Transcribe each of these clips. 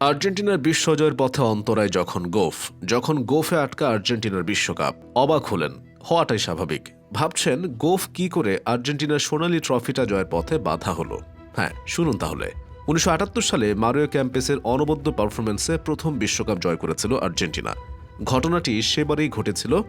আর্জেন্টিনার বিশ্বজয়ের পথে অন্তরায় যখন গোফ, যখন গোফে আটকা আর্জেন্টিনার বিশ্বকাপ, অবাক হলেন। হওয়াটাই স্বাভাবিক। ভাবছেন, গোফ কি করে আর্জেন্টিনার সোনালী ট্রফিটা জয়ের পথে বাধা হলো? হ্যাঁ শুনুন তাহলে। উনিশশো আটাত্তর সালে মারিও ক্যাম্পেসের অনবদ্য পারফরমেন্সে প্রথম বিশ্বকাপ জয় করেছিল আর্জেন্টিনা। ঘটনাটি সেবারেই ঘটেছিল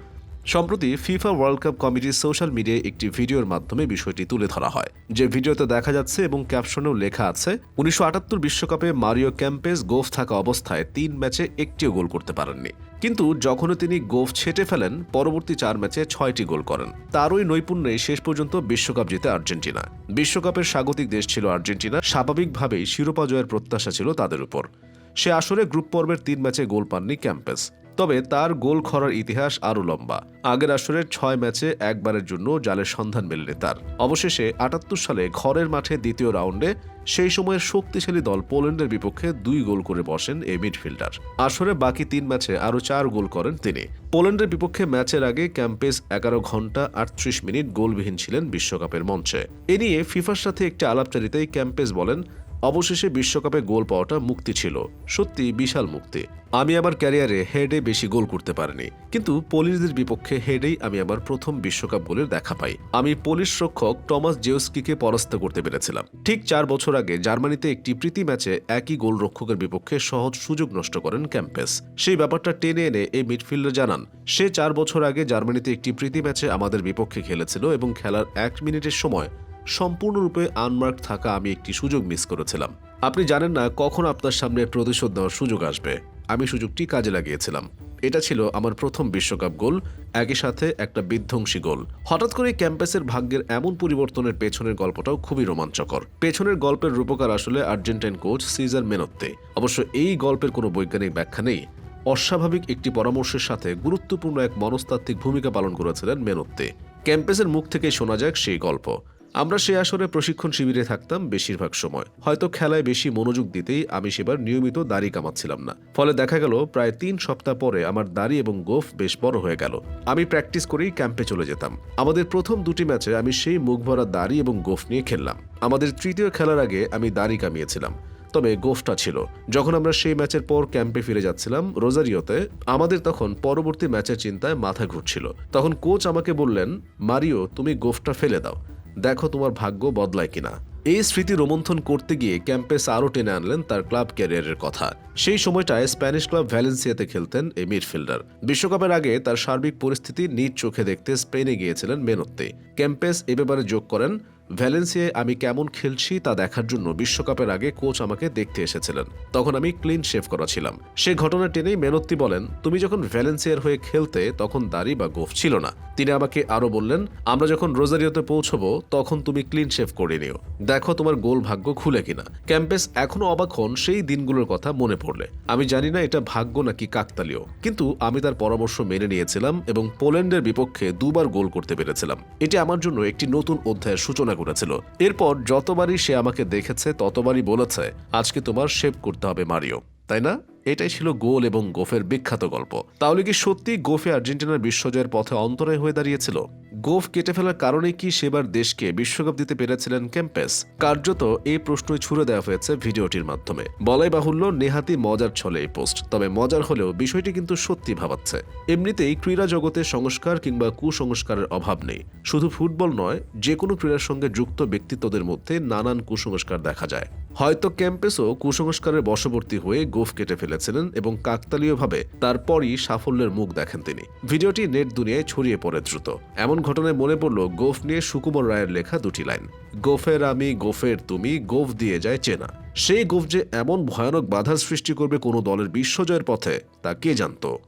সম্প্রতি ফিফা ওয়ার্ল্ড কাপ কমিটির সোশ্যাল মিডিয়ায় একটি ভিডিওর মাধ্যমে বিষয়টি তুলে ধরা হয়। যে ভিডিওতে দেখা যাচ্ছে এবং ক্যাপশনেও লেখা আছে, উনিশশো বিশ্বকাপে মারিও ক্যাম্পেস গোফ থাকা অবস্থায় তিন ম্যাচে একটিও গোল করতে পারেননি। কিন্তু যখনই তিনি গোফ ছেটে ফেলেন, পরবর্তী চার ম্যাচে ছয়টি গোল করেন। তারই নৈপুণ্যে শেষ পর্যন্ত বিশ্বকাপ জিতে আর্জেন্টিনা। বিশ্বকাপের স্বাগতিক দেশ ছিল আর্জেন্টিনা। স্বাভাবিকভাবেই শিরোপা জয়ের প্রত্যাশা ছিল তাদের উপর। সে আসরে গ্রুপ পর্বের তিন ম্যাচে গোল পাননি ক্যাম্পেস। তবে তার গোল খরার ইতিহাস আরও লম্বা। আগের আসরের ছয় ম্যাচে একবারের জন্য জালের সন্ধান মেলেনি তার। অবশেষে আটাত্তর সালে ঘরের মাঠে দ্বিতীয় রাউন্ডে সেই সময়ের শক্তিশালী দল পোল্যান্ডের বিপক্ষে দুই গোল করে বসেন এই মিডফিল্ডার। আসরে বাকি তিন ম্যাচে আরও চার গোল করেন তিনি। পোল্যান্ডের বিপক্ষে ম্যাচের আগে ক্যাম্পেস এগারো ঘণ্টা আটত্রিশ মিনিট গোলবিহীন ছিলেন বিশ্বকাপের মঞ্চে। এ নিয়ে ফিফার সাথে একটি আলাপচারিতায় ক্যাম্পেস বলেন অবশেষে বিশ্বকাপে গোল পাওয়াটা মুক্তি ছিল। সত্যি বিশাল মুক্তি। আমি আমার ক্যারিয়ারে হেডে বেশি গোল করতে পারিনি। কিন্তু পোলিশদের বিপক্ষে হেডেই আমি আমার প্রথম বিশ্বকাপ গোলের দেখা পাই। আমি পোলিশ রক্ষক টমাস জেওস্কিকে পরাস্ত করতে পেরেছিলাম। ঠিক চার বছর আগে জার্মানিতে একটি প্রীতি ম্যাচে একই গোল রক্ষকের বিপক্ষে সহজ সুযোগ নষ্ট করেন ক্যাম্পেস। সেই ব্যাপারটা টেনে এনে এই মিডফিল্ডার জানান, সে চার বছর আগে জার্মানিতে একটি প্রীতি ম্যাচে আমাদের বিপক্ষে খেলেছিল এবং খেলার এক মিনিটের সময় সম্পূর্ণরূপে আনমার্ক থাকা আমি একটি সুযোগ মিস করেছিলাম। আপনি জানেন না কখন আপনার সামনে প্রতিশোধ নেওয়ার সুযোগ আসবে। আমি সুযোগটি কাজে লাগিয়েছিলাম। এটা ছিল আমার প্রথম বিশ্বকাপ গোল, একই সাথে একটা বিধ্বংসী গোল। হঠাৎ করে ক্যাম্পাসের ভাগ্যের এমন পরিবর্তনের পেছনের গল্পটাও খুবই রোমাঞ্চকর। পেছনের গল্পের রূপকার আসলে আর্জেন্টাইন কোচ সিজার মেনত্তে। অবশ্য এই গল্পের কোনো বৈজ্ঞানিক ব্যাখ্যা নেই। অস্বাভাবিক একটি পরামর্শের সাথে গুরুত্বপূর্ণ এক মনস্তাত্ত্বিক ভূমিকা পালন করেছিলেন মেনত্তে। ক্যাম্পাসের মুখ থেকেই শোনা যাক সেই গল্প। আমরা সে আসরে প্রশিক্ষণ শিবিরে থাকতাম বেশিরভাগ সময়। হয়তো খেলায় বেশি মনোযোগ দিতেই আমি সেবার নিয়মিত দাড়ি কামাচ্ছিলাম না। ফলে দেখা গেল, প্রায় তিন সপ্তাহ পরে আমার দাড়ি এবং গোফ বেশ বড় হয়ে গেল। আমি প্র্যাকটিস করেই ক্যাম্পে চলে যেতাম। আমাদের প্রথম দুটি ম্যাচে আমি সেই মুখ ভরা দাড়ি এবং গোফ নিয়ে খেললাম। আমাদের তৃতীয় খেলার আগে আমি দাড়ি কামিয়েছিলাম। তবে গোফটা ছিল। যখন আমরা সেই ম্যাচের পর ক্যাম্পে ফিরে যাচ্ছিলাম রোজারিওতে, আমাদের তখন পরবর্তী ম্যাচের চিন্তায় মাথা ঘুরছিল। তখন কোচ আমাকে বললেন, মারিও, তুমি গোফটা ফেলে দাও। দেখো তোমার ভাগ্য বদলায় কিনা। এই স্মৃতি রোমন্থন করতে গিয়ে ক্যাম্পেস আরও টেনে আনলেন তার ক্লাব ক্যারিয়ারের কথা। সেই সময়টায় স্প্যানিশ ক্লাব ভ্যালেন্সিয়াতে খেলতেন এই মিডফিল্ডার। বিশ্বকাপের আগে তার সার্বিক পরিস্থিতি নিজ চোখে দেখতে স্পেনে গিয়েছিলেন মেনত্তে। ক্যাম্পেস এ ব্যাপারে যোগ করেন ভ্যালেন্সিয়ায় আমি কেমন খেলছি তা দেখার জন্য বিশ্বকাপের আগে কোচ আমাকে দেখতে এসেছিলেন। তখন আমি ক্লিন শেভ করা ছিলাম। সে ঘটনা টেনেই মেনত্তি বলেন, তুমি যখন ভ্যালেন্সিয়ার হয়ে খেলতে, তখন দাড়ি বা গোফ ছিল না। তিনি আমাকে আরও বললেন, আমরা যখন রোজারিওতে পৌঁছবো, তখন তুমি ক্লিন শেভ করে নিও। দেখো তোমার গোল ভাগ্য খুলে কিনা। ক্যাম্পেস এখনও অবাক হন সেই দিনগুলোর কথা মনে পড়লে। আমি জানি না এটা ভাগ্য নাকি কাকতালীয়, কিন্তু আমি তার পরামর্শ মেনে নিয়েছিলাম এবং পোল্যান্ডের বিপক্ষে দুবার গোল করতে পেরেছিলাম। এটি আমার জন্য একটি নতুন অধ্যায়ের সূচনা করেছিল। এরপর যতবারই সে আমাকে দেখেছে, ততবারই বলেছে, আজকে তোমার শেভ করতে হবে মারিও। তাই না? এটাই ছিল গোল এবং গোফের বিখ্যাত গল্প। তাহলে কি সত্যি গোফে আর্জেন্টিনার বিশ্বজয়ের পথে অন্তরায় হয়ে দাঁড়িয়েছিল? গোফ কেটে ফেলার কারণে কি সেবার দেশকে বিশ্বকাপ দিতে পেরেছিলেন ক্যাম্পেস? কার্যত এই প্রশ্নই ছুড়ে দেওয়া হয়েছে ভিডিওটির মাধ্যমে। বলাই বাহুল্য নেহাতি মজার ছলে এই পোস্ট, তবে মজার হলেও বিষয়টি কিন্তু সত্যি ভাবাচ্ছে। এমনিতেই ক্রীড়া জগতে সংস্কার কিংবা কুসংস্কারের অভাব নেই। শুধু ফুটবল নয় যে কোনো ক্রীড়ার সঙ্গে যুক্ত ব্যক্তিত্বদের মধ্যে নানান কুসংস্কার দেখা যায়। হয়তো ক্যাম্পেসও কুসংস্কারের বশবর্তী হয়ে গোফ কেটে ফেলেছিলেন এবং কাকতালীয়ভাবে তারপরই সাফল্যের মুখ দেখেন তিনি। ভিডিওটি নেট দুনিয়ায় ছড়িয়ে পড়ে দ্রুত। এমন ঘটনায় মনে পড়ল গোফ নিয়ে সুকুমার রায়ের লেখা দুটি লাইন। গোফের আমি, গোফের তুমি, গোফ দিয়ে যায় চেনা। সেই গোফ যে এমন ভয়ানক বাধার সৃষ্টি করবে কোনো দলের বিশ্বজয়ের পথে, তা কে জানতো?